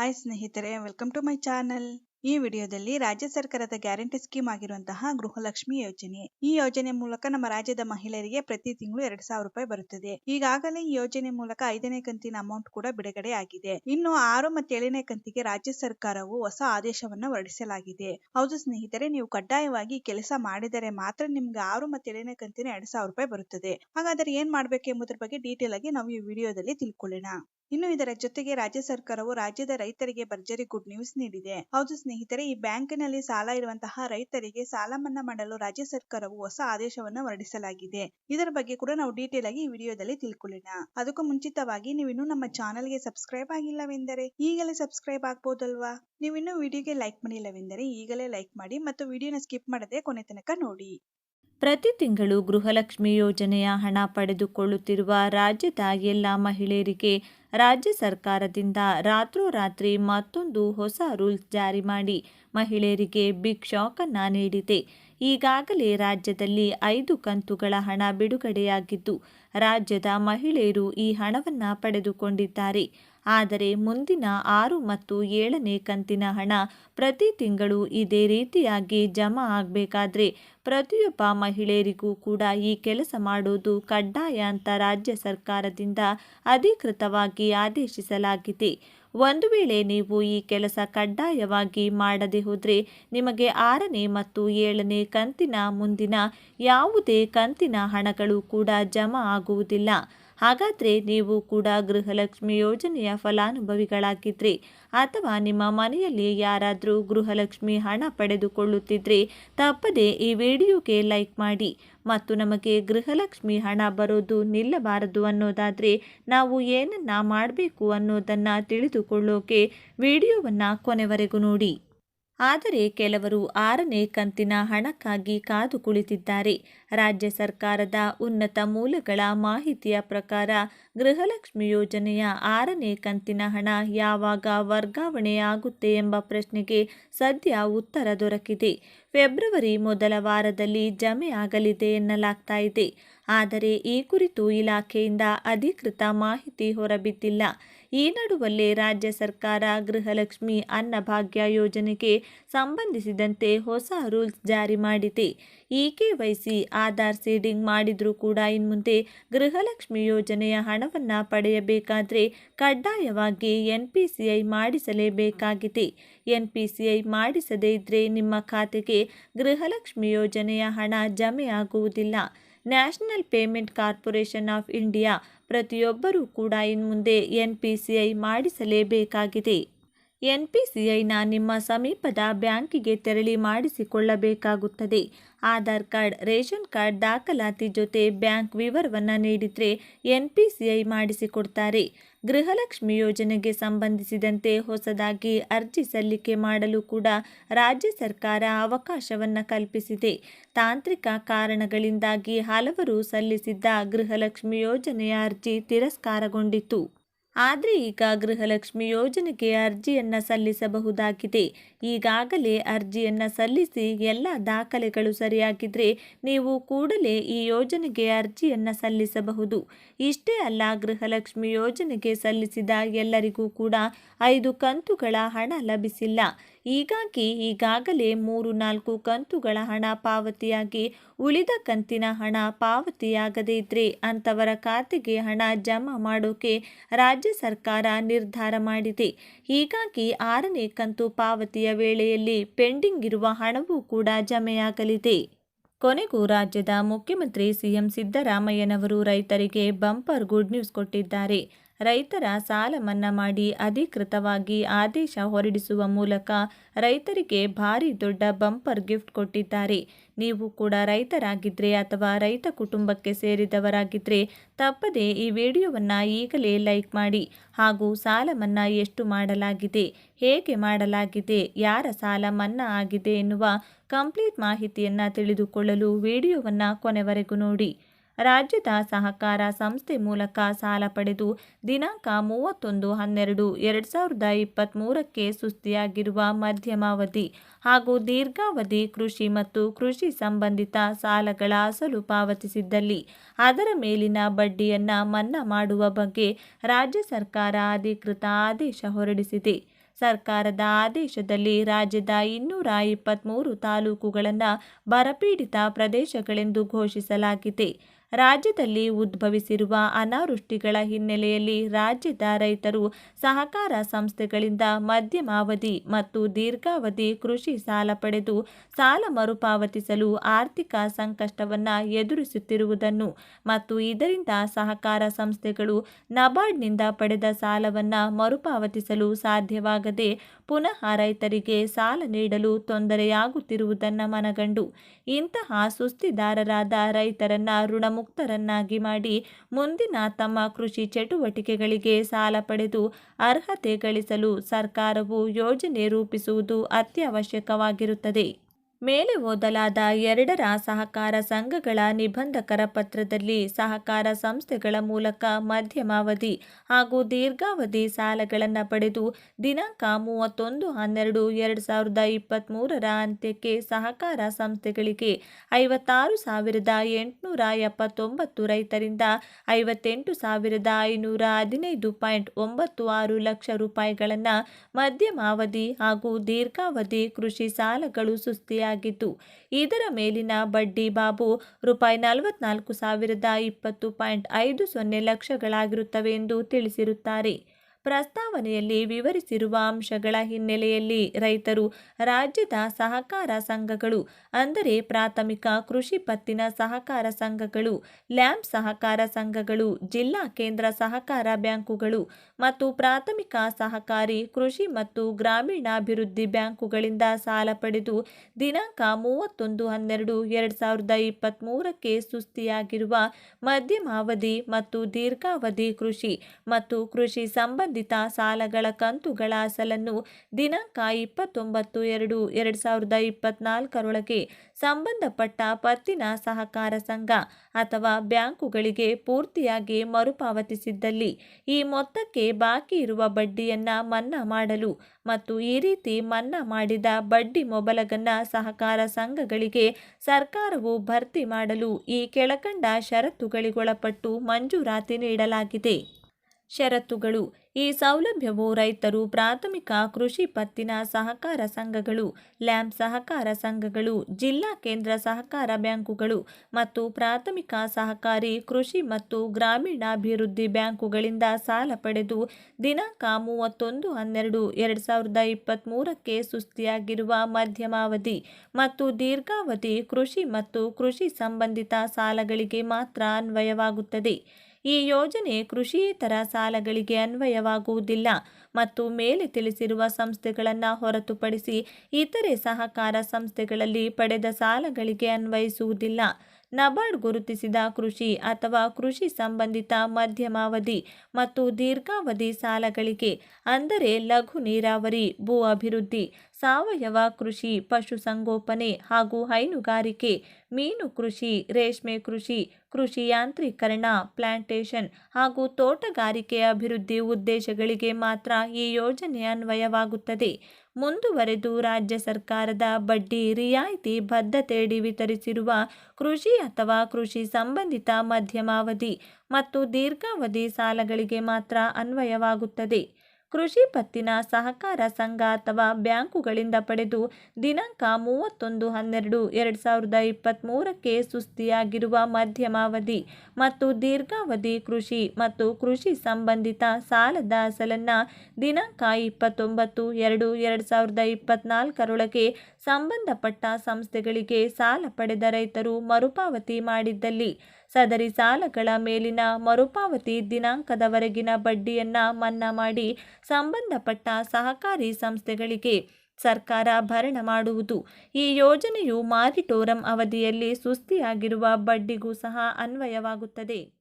Hi ಸ್ನೇಹಿತರೆ welcome to my channel ಈ ವಿಡಿಯೋದಲ್ಲಿ ರಾಜ್ಯ ಸರ್ಕಾರದ ಗ್ಯಾರಂಟಿ ಸ್ಕೀಮ್ ಆಗಿರುವಂತಹ ಗೃಹಲಕ್ಷ್ಮಿ ಯೋಜನೆ. ಈ ಯೋಜನೆ ಮೂಲಕ ನಮ್ಮ ರಾಜ್ಯದ ಮಹಿಳೆಯರಿಗೆ ಪ್ರತಿ ತಿಂಗಳು ಎರಡ್ ಸಾವಿರ ರೂಪಾಯಿ ಬರುತ್ತದೆ. ಈಗಾಗಲೇ ಈ ಯೋಜನೆ ಮೂಲಕ ಐದನೇ ಕಂತಿನ ಅಮೌಂಟ್ ಕೂಡ ಬಿಡುಗಡೆ ಆಗಿದೆ. ಇನ್ನು ಆರು ಮತ್ತು ಏಳನೇ ಕಂತಿಗೆ ರಾಜ್ಯ ಸರ್ಕಾರವು ಹೊಸ ಆದೇಶವನ್ನ ಹೊರಡಿಸಲಾಗಿದೆ. ಹೌದು ಸ್ನೇಹಿತರೆ, ನೀವು ಕಡ್ಡಾಯವಾಗಿ ಕೆಲಸ ಮಾಡಿದರೆ ಮಾತ್ರ ನಿಮ್ಗೆ ಆರು ಮತ್ತು ಏಳನೇ ಕಂತಿನ ಎರಡ್ ಸಾವಿರ ರೂಪಾಯಿ ಬರುತ್ತದೆ. ಹಾಗಾದ್ರೆ ಏನ್ ಮಾಡ್ಬೇಕು ಎಂಬುದರ ಬಗ್ಗೆ ಡೀಟೇಲ್ ಆಗಿ ನಾವು ಈ ವಿಡಿಯೋದಲ್ಲಿ ತಿಳ್ಕೊಳ್ಳೋಣ. ಇನ್ನು ಇದರ ಜೊತೆಗೆ ರಾಜ್ಯ ಸರ್ಕಾರವು ರಾಜ್ಯದ ರೈತರಿಗೆ ಭರ್ಜರಿ ಗುಡ್ ನ್ಯೂಸ್ ನೀಡಿದೆ. ಹೌದು ಸ್ನೇಹಿತರೆ, ಈ ಬ್ಯಾಂಕಿನಲ್ಲಿ ಸಾಲ ಇರುವಂತಹ ರೈತರಿಗೆ ಸಾಲ ಮನ್ನಾ ಮಾಡಲು ರಾಜ್ಯ ಸರ್ಕಾರವು ಹೊಸ ಆದೇಶವನ್ನು ಹೊರಡಿಸಲಾಗಿದೆ. ಇದರ ಬಗ್ಗೆ ಕೂಡ ನಾವು ಡೀಟೇಲ್ ಆಗಿ ಈ ವಿಡಿಯೋದಲ್ಲಿ ತಿಳ್ಕೊಳ್ಳೋಣ. ಅದಕ್ಕೂ ಮುಂಚಿತವಾಗಿ ನೀವು ಇನ್ನೂ ನಮ್ಮ ಚಾನಲ್ಗೆ ಸಬ್ಸ್ಕ್ರೈಬ್ ಆಗಿಲ್ಲವೆಂದರೆ ಈಗಲೇ ಸಬ್ಸ್ಕ್ರೈಬ್ ಆಗ್ಬೋದಲ್ವಾ? ನೀವು ಇನ್ನೂ ವಿಡಿಯೋಗೆ ಲೈಕ್ ಮಾಡಿಲ್ಲವೆಂದರೆ ಈಗಲೇ ಲೈಕ್ ಮಾಡಿ ಮತ್ತು ವಿಡಿಯೋನ ಸ್ಕಿಪ್ ಮಾಡದೆ ಕೊನೆ ತನಕ ನೋಡಿ. ಪ್ರತಿ ತಿಂಗಳು ಗೃಹಲಕ್ಷ್ಮಿ ಯೋಜನೆಯ ಹಣ ಪಡೆದುಕೊಳ್ಳುತ್ತಿರುವ ರಾಜ್ಯದ ಎಲ್ಲ ಮಹಿಳೆಯರಿಗೆ ರಾಜ್ಯ ಸರ್ಕಾರದಿಂದ ರಾತ್ರೋರಾತ್ರಿ ಮತ್ತೊಂದು ಹೊಸ ರೂಲ್ಸ್ ಜಾರಿ ಮಾಡಿ ಮಹಿಳೆಯರಿಗೆ ಬಿಗ್ ಶಾಕನ್ನು ನೀಡಿದೆ. ಈಗಾಗಲೇ ರಾಜ್ಯದಲ್ಲಿ ಐದು ಕಂತುಗಳ ಹಣ ಬಿಡುಗಡೆಯಾಗಿದ್ದು, ರಾಜ್ಯದ ಮಹಿಳೆಯರು ಈ ಹಣವನ್ನು ಪಡೆದುಕೊಂಡಿದ್ದಾರೆ. ಆದರೆ ಮುಂದಿನ ಆರು ಮತ್ತು ಏಳನೇ ಕಂತಿನ ಹಣ ಪ್ರತಿ ತಿಂಗಳು ಇದೇ ರೀತಿಯಾಗಿ ಜಮಾ ಆಗಬೇಕಾದ್ರೆ ಪ್ರತಿಯೊಬ್ಬ ಮಹಿಳೆಯರಿಗೂ ಕೂಡ ಈ ಕೆಲಸ ಮಾಡೋದು ಕಡ್ಡಾಯ ಅಂತ ರಾಜ್ಯ ಸರ್ಕಾರದಿಂದ ಅಧಿಕೃತವಾಗಿ ಆದೇಶಿಸಲಾಗಿದೆ. ಒಂದು ವೇಳೆ ನೀವು ಈ ಕೆಲಸ ಕಡ್ಡಾಯವಾಗಿ ಮಾಡದೆ ಹೋದರೆ ನಿಮಗೆ ಆರನೇ ಮತ್ತು ಏಳನೇ ಕಂತಿನ ಮುಂದಿನ ಯಾವುದೇ ಕಂತಿನ ಹಣಗಳು ಕೂಡ ಜಮಾ ಆಗುವುದಿಲ್ಲ. ಹಾಗಾದರೆ ನೀವು ಕೂಡ ಗೃಹಲಕ್ಷ್ಮಿ ಯೋಜನೆಯ ಫಲಾನುಭವಿಗಳಾಗಿದ್ದರೆ ಅಥವಾ ನಿಮ್ಮ ಮನೆಯಲ್ಲಿ ಯಾರಾದರೂ ಗೃಹಲಕ್ಷ್ಮಿ ಹಣ ಪಡೆದುಕೊಳ್ಳುತ್ತಿದ್ದರೆ ತಪ್ಪದೆ ಈ ವಿಡಿಯೋಗೆ ಲೈಕ್ ಮಾಡಿ. ಮತ್ತು ನಮಗೆ ಗೃಹಲಕ್ಷ್ಮಿ ಹಣ ಬರೋದು ನಿಲ್ಲಬಾರದು ಅನ್ನೋದಾದರೆ ನಾವು ಏನನ್ನ ಮಾಡಬೇಕು ಅನ್ನೋದನ್ನು ತಿಳಿದುಕೊಳ್ಳೋಕೆ ವಿಡಿಯೋವನ್ನು ಕೊನೆವರೆಗೂ ನೋಡಿ. ಆದರೆ ಕೆಲವರು ಆರನೇ ಕಂತಿನ ಹಣಕ್ಕಾಗಿ ಕಾದು ಕುಳಿತಿದ್ದಾರೆ. ರಾಜ್ಯ ಸರ್ಕಾರದ ಉನ್ನತ ಮೂಲಗಳ ಮಾಹಿತಿಯ ಪ್ರಕಾರ ಗೃಹಲಕ್ಷ್ಮಿ ಯೋಜನೆಯ ಆರನೇ ಕಂತಿನ ಹಣ ಯಾವಾಗ ವರ್ಗಾವಣೆಯಾಗುತ್ತೆ ಎಂಬ ಪ್ರಶ್ನೆಗೆ ಸದ್ಯ ಉತ್ತರ ದೊರಕಿದೆ. ಫೆಬ್ರವರಿ ಮೊದಲ ವಾರದಲ್ಲಿ ಜಮೆ ಆಗಲಿದೆ ಎನ್ನಲಾಗ್ತಾ ಇದೆ. ಆದರೆ ಈ ಕುರಿತು ಇಲಾಖೆಯಿಂದ ಅಧಿಕೃತ ಮಾಹಿತಿ ಹೊರಬಿದ್ದಿಲ್ಲ. ಈ ನಡುವಲ್ಲೇ ರಾಜ್ಯ ಸರ್ಕಾರ ಗೃಹಲಕ್ಷ್ಮಿ ಅನ್ನಭಾಗ್ಯ ಯೋಜನೆಗೆ ಸಂಬಂಧಿಸಿದಂತೆ ಹೊಸ ರೂಲ್ಸ್ ಜಾರಿ ಮಾಡಿದೆ. ಈ ಕೆ ವೈಸಿ ಆಧಾರ್ ಸೀಡಿಂಗ್ ಮಾಡಿದರೂ ಕೂಡ ಇನ್ಮುಂದೆ ಗೃಹಲಕ್ಷ್ಮಿ ಯೋಜನೆಯ ಹಣವನ್ನು ಪಡೆಯಬೇಕಾದರೆ ಕಡ್ಡಾಯವಾಗಿ ಎನ್ಪಿಸಿಐ ಮಾಡಿಸಲೇಬೇಕಾಗಿದೆ. ಎನ್ ಪಿ ಸಿ ಐ ಮಾಡಿಸದೇ ಇದ್ದರೆ ನಿಮ್ಮ ಖಾತೆಗೆ ಗೃಹಲಕ್ಷ್ಮಿ ಯೋಜನೆಯ ಹಣ ಜಮೆಯಾಗುವುದಿಲ್ಲ. National payment corporation of India ಪ್ರತಿಯೊಬ್ಬರೂ ಕೂಡ ಇನ್ಮುಂದೆ ಎನ್ ಪಿ ಸಿ ಐ ಮಾಡಿಸಲೇಬೇಕಾಗಿದೆ. ಎನ್ ಪಿ ಸಿ ಐನ ನಿಮ್ಮ ಸಮೀಪದ ಬ್ಯಾಂಕಿಗೆ ತೆರಳಿ ಮಾಡಿಸಿಕೊಳ್ಳಬೇಕಾಗುತ್ತದೆ. ಆಧಾರ್ ಕಾರ್ಡ್, ರೇಷನ್ ಕಾರ್ಡ್ ದಾಖಲಾತಿ ಜೊತೆ ಬ್ಯಾಂಕ್ ವಿವರವನ್ನು ನೀಡಿದರೆ ಎನ್ ಪಿ ಸಿ ಐ ಮಾಡಿಸಿಕೊಡ್ತಾರೆ. ಗೃಹಲಕ್ಷ್ಮಿ ಯೋಜನೆಗೆ ಸಂಬಂಧಿಸಿದಂತೆ ಹೊಸದಾಗಿ ಅರ್ಜಿ ಸಲ್ಲಿಕೆ ಮಾಡಲು ಕೂಡ ರಾಜ್ಯ ಸರ್ಕಾರ ಅವಕಾಶವನ್ನು ಕಲ್ಪಿಸಿದೆ. ತಾಂತ್ರಿಕ ಕಾರಣಗಳಿಂದಾಗಿ ಹಲವರು ಸಲ್ಲಿಸಿದ್ದ ಗೃಹಲಕ್ಷ್ಮಿ ಯೋಜನೆಯ ಅರ್ಜಿ ತಿರಸ್ಕಾರಗೊಂಡಿತ್ತು. ಆದರೆ ಈಗ ಗೃಹಲಕ್ಷ್ಮಿ ಯೋಜನೆಗೆ ಅರ್ಜಿಯನ್ನು ಸಲ್ಲಿಸಬಹುದಾಗಿದೆ. ಈಗಾಗಲೇ ಅರ್ಜಿಯನ್ನು ಸಲ್ಲಿಸಿ ಎಲ್ಲ ದಾಖಲೆಗಳು ಸರಿಯಾಗಿದ್ದರೆ ನೀವು ಕೂಡಲೇ ಈ ಯೋಜನೆಗೆ ಅರ್ಜಿಯನ್ನು ಸಲ್ಲಿಸಬಹುದು. ಇಷ್ಟೇ ಅಲ್ಲ, ಗೃಹಲಕ್ಷ್ಮಿ ಯೋಜನೆಗೆ ಸಲ್ಲಿಸಿದ ಎಲ್ಲರಿಗೂ ಕೂಡ ಐದು ಕಂತುಗಳ ಹಣ ಲಭಿಸಿಲ್ಲ. ಹೀಗಾಗಿ ಈಗಾಗಲೇ ಮೂರು ನಾಲ್ಕು ಕಂತುಗಳ ಹಣ ಪಾವತಿಯಾಗಿ ಉಳಿದ ಕಂತಿನ ಹಣ ಪಾವತಿಯಾಗದೇ ಇದ್ರೆ ಅಂಥವರ ಖಾತೆಗೆ ಹಣ ಜಮಾ ಮಾಡೋಕೆ ರಾಜ್ಯ ಸರ್ಕಾರ ನಿರ್ಧಾರ ಮಾಡಿದೆ. ಹೀಗಾಗಿ ಆರನೇ ಕಂತು ಪಾವತಿಯ ವೇಳೆಯಲ್ಲಿ ಪೆಂಡಿಂಗ್ ಇರುವ ಹಣವೂ ಕೂಡ ಜಮೆಯಾಗಲಿದೆ. ಕೊನೆಗೂ ರಾಜ್ಯದ ಮುಖ್ಯಮಂತ್ರಿ ಸಿಎಂ ಸಿದ್ದರಾಮಯ್ಯನವರು ರೈತರಿಗೆ ಬಂಪರ್ ಗುಡ್ ನ್ಯೂಸ್ ಕೊಟ್ಟಿದ್ದಾರೆ. ರೈತರ ಸಾಲ ಮನ್ನಾ ಮಾಡಿ ಅಧಿಕೃತವಾಗಿ ಆದೇಶ ಹೊರಡಿಸುವ ಮೂಲಕ ರೈತರಿಗೆ ಭಾರಿ ದೊಡ್ಡ ಬಂಪರ್ ಗಿಫ್ಟ್ ಕೊಟ್ಟಿದ್ದಾರೆ. ನೀವು ಕೂಡ ರೈತರಾಗಿದ್ದರೆ ಅಥವಾ ರೈತ ಕುಟುಂಬಕ್ಕೆ ಸೇರಿದವರಾಗಿದ್ದರೆ ತಪ್ಪದೆ ಈ ವಿಡಿಯೋವನ್ನು ಈಗಲೇ ಲೈಕ್ ಮಾಡಿ ಹಾಗೂ ಸಾಲ ಮನ್ನಾ ಎಷ್ಟು ಮಾಡಲಾಗಿದೆ, ಹೇಗೆ ಮಾಡಲಾಗಿದೆ, ಯಾರ ಸಾಲ ಮನ್ನಾ ಆಗಿದೆ ಎನ್ನುವ ಕಂಪ್ಲೀಟ್ ಮಾಹಿತಿಯನ್ನು ತಿಳಿದುಕೊಳ್ಳಲು ವಿಡಿಯೋವನ್ನು ಕೊನೆವರೆಗೂ ನೋಡಿ. ರಾಜ್ಯದ ಸಹಕಾರ ಸಂಸ್ಥೆ ಮೂಲಕ ಸಾಲ ಪಡೆದು ದಿನಾಂಕ ಮೂವತ್ತೊಂದು ಹನ್ನೆರಡು ಎರಡು ಸಾವಿರದ ಇಪ್ಪತ್ತ್ಮೂರಕ್ಕೆ ಸುಸ್ತಿಯಾಗಿರುವ ಮಧ್ಯಮಾವಧಿ ಹಾಗೂ ದೀರ್ಘಾವಧಿ ಕೃಷಿ ಮತ್ತು ಕೃಷಿ ಸಂಬಂಧಿತ ಸಾಲಗಳ ಅಸಲು ಪಾವತಿಸಿದ್ದಲ್ಲಿ ಅದರ ಮೇಲಿನ ಬಡ್ಡಿಯನ್ನು ಮನ್ನಾ ಮಾಡುವ ಬಗ್ಗೆ ರಾಜ್ಯ ಸರ್ಕಾರ ಅಧಿಕೃತ ಆದೇಶ ಹೊರಡಿಸಿದೆ. ಸರ್ಕಾರದ ಆದೇಶದಲ್ಲಿ ರಾಜ್ಯದ ಇನ್ನೂರ ಇಪ್ಪತ್ತ್ಮೂರು ತಾಲೂಕುಗಳನ್ನು ಬರಪೀಡಿತ ಪ್ರದೇಶಗಳೆಂದು ಘೋಷಿಸಲಾಗಿದೆ. ರಾಜ್ಯದಲ್ಲಿ ಉದ್ಭವಿಸಿರುವ ಅನಾವೃಷ್ಟಿಗಳ ಹಿನ್ನೆಲೆಯಲ್ಲಿ ರಾಜ್ಯದ ರೈತರು ಸಹಕಾರ ಸಂಸ್ಥೆಗಳಿಂದ ಮಧ್ಯಮಾವಧಿ ಮತ್ತು ದೀರ್ಘಾವಧಿ ಕೃಷಿ ಸಾಲ ಪಡೆದು ಸಾಲ ಮರುಪಾವತಿಸಲು ಆರ್ಥಿಕ ಸಂಕಷ್ಟವನ್ನು ಎದುರಿಸುತ್ತಿರುವುದನ್ನು ಮತ್ತು ಇದರಿಂದ ಸಹಕಾರ ಸಂಸ್ಥೆಗಳು ನಬಾರ್ಡ್ನಿಂದ ಪಡೆದ ಸಾಲವನ್ನು ಮರುಪಾವತಿಸಲು ಸಾಧ್ಯವಾಗದೆ ಪುನಃ ರೈತರಿಗೆ ಸಾಲ ನೀಡಲು ತೊಂದರೆಯಾಗುತ್ತಿರುವುದನ್ನು ಮನಗಂಡು ಇಂತಹ ಸುಸ್ತಿದಾರರಾದ ರೈತರನ್ನ ಋಣಮುಕ್ತರನ್ನಾಗಿ ಮಾಡಿ ಮುಂದಿನ ತಮ್ಮ ಕೃಷಿ ಚಟುವಟಿಕೆಗಳಿಗೆ ಸಾಲ ಪಡೆದು ಅರ್ಹತೆ ಗಳಿಸಲು ಸರ್ಕಾರವು ಯೋಜನೆ ರೂಪಿಸುವುದು ಅತ್ಯವಶ್ಯಕವಾಗಿರುತ್ತದೆ. ಮೇಲೆ ಓದಲಾದ ಎರಡರ ಸಹಕಾರ ಸಂಘಗಳ ನಿಬಂಧಕರ ಪತ್ರದಲ್ಲಿ ಸಹಕಾರ ಸಂಸ್ಥೆಗಳ ಮೂಲಕ ಮಧ್ಯಮಾವಧಿ ಹಾಗೂ ದೀರ್ಘಾವಧಿ ಸಾಲಗಳನ್ನು ಪಡೆದು ದಿನಾಂಕ ಮೂವತ್ತೊಂದು ಹನ್ನೆರಡು ಎರಡು ಸಾವಿರದ ಇಪ್ಪತ್ತ್ಮೂರರ ಅಂತ್ಯಕ್ಕೆ ಸಹಕಾರ ಸಂಸ್ಥೆಗಳಿಗೆ ಐವತ್ತಾರು ಸಾವಿರದ ಎಂಟುನೂರ ಎಪ್ಪತ್ತೊಂಬತ್ತು ರೈತರಿಂದ ಐವತ್ತೆಂಟು ಸಾವಿರದ ಐನೂರ ಹದಿನೈದು ಪಾಯಿಂಟ್ ಒಂಬತ್ತು ಆರು ಲಕ್ಷ ರೂಪಾಯಿಗಳನ್ನು ಮಧ್ಯಮಾವಧಿ ಹಾಗೂ ದೀರ್ಘಾವಧಿ ಕೃಷಿ ಸಾಲಗಳು ಸುಸ್ತಿಯಾಗಿದ್ದು ಇದರ ಮೇಲಿನ ಬಡ್ಡಿ ಬಾಬು ರೂಪಾಯಿ ನಲವತ್ನಾಲ್ಕು ಸಾವಿರದ ಇಪ್ಪತ್ತು ಪಾಯಿಂಟ್ ಐದು ಸೊನ್ನೆ ಲಕ್ಷಗಳಾಗಿರುತ್ತವೆ ಎಂದು ತಿಳಿಸಿರುತ್ತಾರೆ. ಪ್ರಸ್ತಾವನೆಯಲ್ಲಿ ವಿವರಿಸಿರುವ ಅಂಶಗಳ ಹಿನ್ನೆಲೆಯಲ್ಲಿ ರೈತರು ರಾಜ್ಯದ ಸಹಕಾರ ಸಂಘಗಳು, ಅಂದರೆ ಪ್ರಾಥಮಿಕ ಕೃಷಿ ಪತ್ತಿನ ಸಹಕಾರ ಸಂಘಗಳು, ಲ್ಯಾಂಪ್ ಸಹಕಾರ ಸಂಘಗಳು, ಜಿಲ್ಲಾ ಕೇಂದ್ರ ಸಹಕಾರ ಬ್ಯಾಂಕುಗಳು ಮತ್ತು ಪ್ರಾಥಮಿಕ ಸಹಕಾರಿ ಕೃಷಿ ಮತ್ತು ಗ್ರಾಮೀಣಾಭಿವೃದ್ಧಿ ಬ್ಯಾಂಕುಗಳಿಂದ ಸಾಲ ಪಡೆದು ದಿನಾಂಕ ಮೂವತ್ತೊಂದು ಹನ್ನೆರಡು ಎರಡು ಸಾವಿರದ ಇಪ್ಪತ್ತ್ಮೂರಕ್ಕೆ ಸುಸ್ತಿಯಾಗಿರುವ ಮಧ್ಯಮಾವಧಿ ಮತ್ತು ದೀರ್ಘಾವಧಿ ಕೃಷಿ ಮತ್ತು ಕೃಷಿ ಸಂಬಂಧಿತ ಸಾಲಗಳ ಕಂತುಗಳ ಅಸಲನ್ನು ದಿನಾಂಕ ಇಪ್ಪತ್ತೊಂಬತ್ತು ಎರಡು ಎರಡು ಸಾವಿರದ ಇಪ್ಪತ್ನಾಲ್ಕರೊಳಗೆ ಸಂಬಂಧಪಟ್ಟ ಪತ್ತಿನ ಸಹಕಾರ ಸಂಘ ಅಥವಾ ಬ್ಯಾಂಕುಗಳಿಗೆ ಪೂರ್ತಿಯಾಗಿ ಮರುಪಾವತಿಸಿದ್ದಲ್ಲಿ ಈ ಮೊತ್ತಕ್ಕೆ ಬಾಕಿ ಇರುವ ಬಡ್ಡಿಯನ್ನು ಮನ್ನಾ ಮಾಡಲು ಮತ್ತು ಈ ರೀತಿ ಮನ್ನಾ ಮಾಡಿದ ಬಡ್ಡಿ ಮೊಬಲಗನ್ನ ಸಹಕಾರ ಸಂಘಗಳಿಗೆ ಸರ್ಕಾರವು ಭರ್ತಿ ಮಾಡಲು ಈ ಕೆಳಕಂಡ ಷರತ್ತುಗಳಿಗೊಳಪಟ್ಟು ಮಂಜೂರಾತಿ ನೀಡಲಾಗಿದೆ. ಷರತ್ತುಗಳು ಈ ಸೌಲಭ್ಯವು ರೈತರು ಪ್ರಾಥಮಿಕ ಕೃಷಿ ಪತ್ತಿನ ಸಹಕಾರ ಸಂಘಗಳು, ಲ್ಯಾಂಪ್ ಸಹಕಾರ ಸಂಘಗಳು, ಜಿಲ್ಲಾ ಕೇಂದ್ರ ಸಹಕಾರ ಬ್ಯಾಂಕುಗಳು ಮತ್ತು ಪ್ರಾಥಮಿಕ ಸಹಕಾರಿ ಕೃಷಿ ಮತ್ತು ಗ್ರಾಮೀಣಾಭಿವೃದ್ಧಿ ಬ್ಯಾಂಕುಗಳಿಂದ ಸಾಲ ಪಡೆದು ದಿನಾಂಕ ಮೂವತ್ತೊಂದು ಹನ್ನೆರಡು ಎರಡು ಸಾವಿರದ ಇಪ್ಪತ್ತ್ಮೂರಕ್ಕೆ ಸುಸ್ತಿಯಾಗಿರುವ ಮಧ್ಯಮಾವಧಿ ಮತ್ತು ದೀರ್ಘಾವಧಿ ಕೃಷಿ ಮತ್ತು ಕೃಷಿ ಸಂಬಂಧಿತ ಸಾಲಗಳಿಗೆ ಮಾತ್ರ ಅನ್ವಯವಾಗುತ್ತದೆ. ಈ ಯೋಜನೆ ಕೃಷಿಯೇತರ ಸಾಲಗಳಿಗೆ ಅನ್ವಯವಾಗುವುದಿಲ್ಲ ಮತ್ತು ಮೇಲೆ ತಿಳಿಸಿರುವ ಸಂಸ್ಥೆಗಳನ್ನು ಹೊರತುಪಡಿಸಿ ಇತರೆ ಸಹಕಾರ ಸಂಸ್ಥೆಗಳಲ್ಲಿ ಪಡೆದ ಸಾಲಗಳಿಗೆ ಅನ್ವಯಿಸುವುದಿಲ್ಲ. ನಬಾರ್ಡ್ ಗುರುತಿಸಿದ ಕೃಷಿ ಅಥವಾ ಕೃಷಿ ಸಂಬಂಧಿತ ಮಧ್ಯಮಾವಧಿ ಮತ್ತು ದೀರ್ಘಾವಧಿ ಸಾಲಗಳಿಗೆ, ಅಂದರೆ ಲಘು ನೀರಾವರಿ, ಭೂ ಅಭಿವೃದ್ಧಿ, ಸಾವಯವ ಕೃಷಿ ಪಶುಸಂಗೋಪನೆ ಹಾಗೂ ಹೈನುಗಾರಿಕೆ, ಮೀನು ಕೃಷಿ, ರೇಷ್ಮೆ ಕೃಷಿ ಕೃಷಿ ಯಾಂತ್ರೀಕರಣ, ಪ್ಲಾಂಟೇಷನ್ ಹಾಗೂ ತೋಟಗಾರಿಕೆ ಅಭಿವೃದ್ಧಿ ಉದ್ದೇಶಗಳಿಗೆ ಮಾತ್ರ ಈ ಯೋಜನೆ ಅನ್ವಯವಾಗುತ್ತದೆ. ಮುಂದುವರೆದು ರಾಜ್ಯ ಸರ್ಕಾರದ ಬಡ್ಡಿ ರಿಯಾಯಿತಿ ಬದ್ಧತೆಯಡಿ ವಿತರಿಸಿರುವ ಕೃಷಿ ಅಥವಾ ಕೃಷಿ ಸಂಬಂಧಿತ ಮಧ್ಯಮಾವಧಿ ಮತ್ತು ದೀರ್ಘಾವಧಿ ಸಾಲಗಳಿಗೆ ಮಾತ್ರ ಅನ್ವಯವಾಗುತ್ತದೆ. ಕೃಷಿ ಪತ್ತಿನ ಸಹಕಾರ ಸಂಘ ಅಥವಾ ಬ್ಯಾಂಕುಗಳಿಂದ ಪಡೆದು ದಿನಾಂಕ ಮೂವತ್ತೊಂದು ಹನ್ನೆರಡು ಎರಡು ಸಾವಿರದ ಇಪ್ಪತ್ತ್ಮೂರಕ್ಕೆ ಸುಸ್ತಿಯಾಗಿರುವ ಮಧ್ಯಮಾವಧಿ ಮತ್ತು ದೀರ್ಘಾವಧಿ ಕೃಷಿ ಮತ್ತು ಕೃಷಿ ಸಂಬಂಧಿತ ಸಾಲದ ಅಸಲನ್ನು ದಿನಾಂಕ ಇಪ್ಪತ್ತೊಂಬತ್ತು ಎರಡು ಎರಡು ಸಾವಿರದ ಇಪ್ಪತ್ನಾಲ್ಕರೊಳಗೆ ಸಂಬಂಧಪಟ್ಟ ಸಂಸ್ಥೆಗಳಿಗೆ ಸಾಲ ಪಡೆದ ರೈತರು ಮರುಪಾವತಿ ಮಾಡಿದ್ದಲ್ಲಿ ಸದರಿ ಸಾಲಗಳ ಮೇಲಿನ ಮರುಪಾವತಿ ದಿನಾಂಕದವರೆಗಿನ ಬಡ್ಡಿಯನ್ನು ಮನ್ನಾ ಮಾಡಿ ಸಂಬಂಧಪಟ್ಟ ಸಹಕಾರಿ ಸಂಸ್ಥೆಗಳಿಗೆ ಸರ್ಕಾರ ಭರಣ ಮಾಡುವುದು. ಈ ಯೋಜನೆಯು ಮಾರಿಟೋರಂ ಅವಧಿಯಲ್ಲಿ ಸುಸ್ತಿಯಾಗಿರುವ ಬಡ್ಡಿಗೂ ಸಹ ಅನ್ವಯವಾಗುತ್ತದೆ.